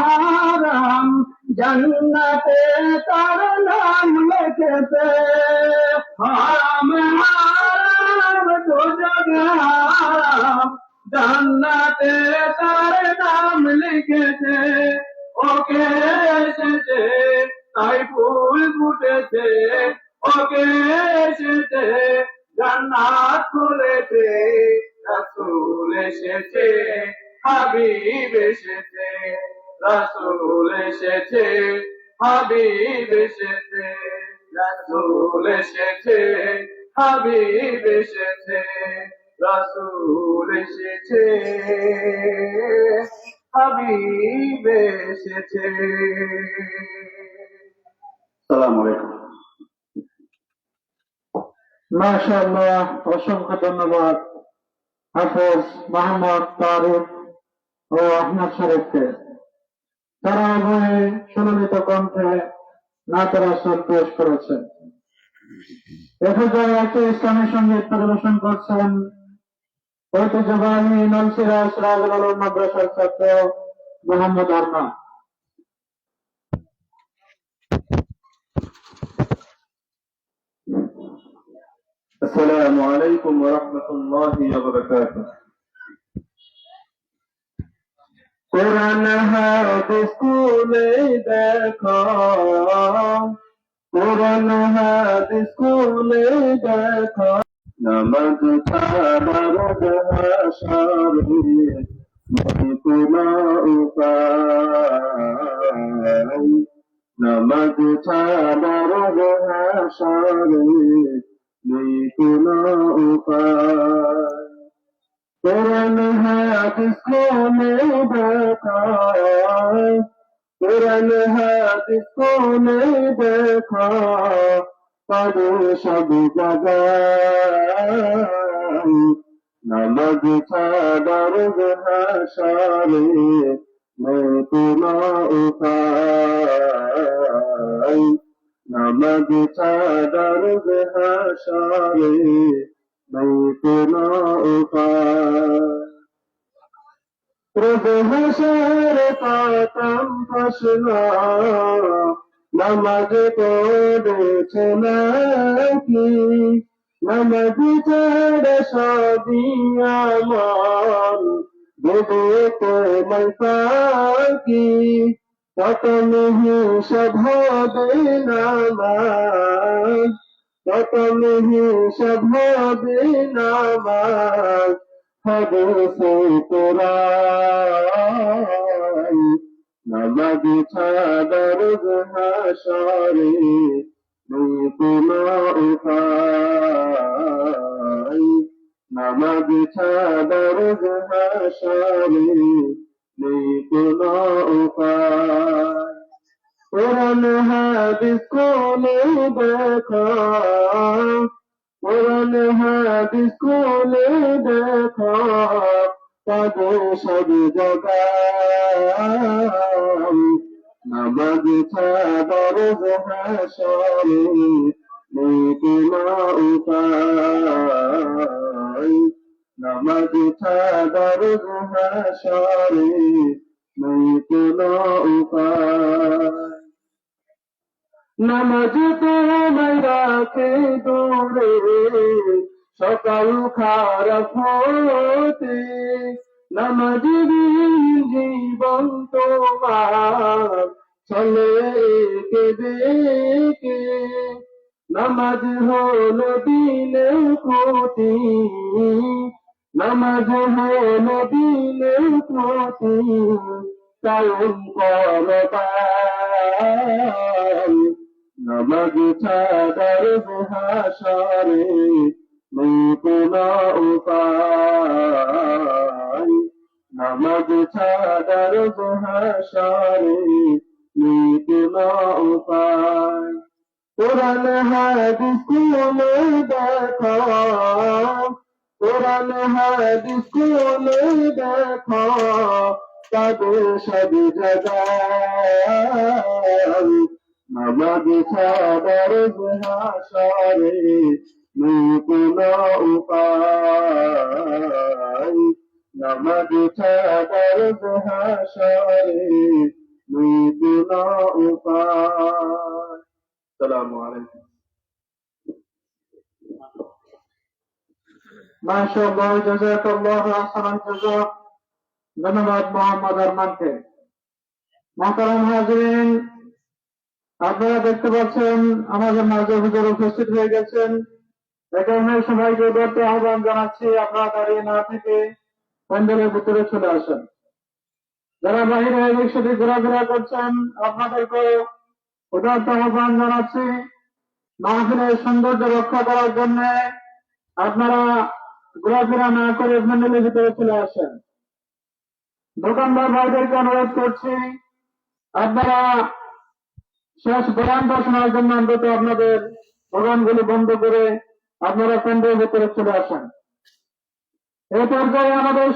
হারাম জন্নতে তার নাম লিখেছে। হারাম হারাম দুজক হারাম জান্নাতে তার নাম লিখেছে। ওকে এসেছে, তাই ফুল ফুটেছে। ওকে এসেছে, জান্নাত খুলেছে। রসুল এসেছে, হাবিব এসেছে। হাবিব এসেছে, রসুল এসেছে, হাবিব এসেছে, রসুল এসেছে, হাবিব এসেছে। আলাইকুম। মাশাআল্লাহ, অসংখ্য ধন্যবাদ। হাফেজ মোহাম্মদ তারিক ও আহমদ শরীফকে। তারা উভয়ে সুললিত কণ্ঠে নাতের আসর পেশ করেছেন এ পর্যায়ে একটি ইসলামী সঙ্গীত পরিবেশন করছেন ঐতিহ্যবাহী নলসিরা সিরাজুল আলম মাদ্রাসার ছাত্র মোহাম্মদ আরমান السلام عليكم ورحمة الله وبركاته কোরআন হাদিস খুলে দেখো কোরআন হাদিস খুলে দেখো নামাজ ছাড়ার ভাষারে কোনো উপায় নামাজ ছাড়ার ভাষারে নেই কোনো উপায় কোরআন হাদিস কোনে দেখায় কোরআন হাদিস কোনে দেখা পারে সব জায়গায় নামাজ ছাড়ার ভাষারে নেই কোনো উপায় নামাজ ছাড়ার ভাষারে নেই কোনো উপায় হাসার পাতাম প্রশ্ন, নামাজ পড়েছে নাকি? নামাজ ছাড়া সবই আমার, দেবে হিসাব হবে নামাজ হিসাব হবে নামাজ হবে সে কোরআন নামাজ ছাড়ার হাসরে নেই কোনো উপায়। নামাজ ছাড়ার হাসরে নেই কোনো উপায়। কোরআন হাদিস কোলে দেখা। কোরআন হাদিস কোলে দেখা। পাবে সব জায়গায় নামাজ ছাড়ার হাসরে নেই কোনো উপায়। নামাজ ছাড়ার হাসরে নেই কোনো উপায়। নামাজ তোমায় রাখে দূরে। সকাল খারাপ হতে নামাজ জীবন তোমার চলে কে দেখে। নামাজ হলো দিলে ক্ষতি, নামাজ হলো ক্ষতি। কায়ম করবান নামাজ ছাড়ার হাসারে নেই কোনো উপায় নামাজ ছাড়ার হাসারে নেই কোনো উপায় কোরআন, হাদিস কোলে দেখো। কোরআন, হাদিস কোলে দেখো। তাদের সব জায়গায় নামাজ ছাড়ার হাসারে কোনো উপায় নামাজ ছাড়ার হাসারে মৃদুল উপায় সালামু আলাইকুম মাশাআল্লাহ জাযাকাল্লাহ আহসানাল জাযা ধন্যবাদ মোহাম্মদ আরমানকে মহতারাম হাজিরিন আপনারা দেখতে পাচ্ছেন আমাদের মাঝে হুজুর উপস্থিত হয়ে গেছেন। এ কারণে সবাইকে উদারতে আহ্বান জানাচ্ছি, আপনারা দাঁড়িয়ে না থেকে প্যান্ডেলের ভিতরে চলে আসেন। যারা বাহিরে এদিক ঘোরাফেরা করছেন আপনাদেরকে উদারত আহ্বান জানাচ্ছি। মাহফিলের সৌন্দর্য রক্ষা করার জন্য আপনারা ঘোরাফেরা না করে প্যান্ডেলের ভিতরে চলে আসেন। দোকানদার ভাইদেরকে অনুরোধ করছি, আপনারা শেষ বয়ানটা শোনার জন্য অন্তত আপনাদের দোকানগুলি বন্ধ করে আপনারা কেন্দ্রের ভেতরে চলে আসেন। এই পর্যায়ে আমাদের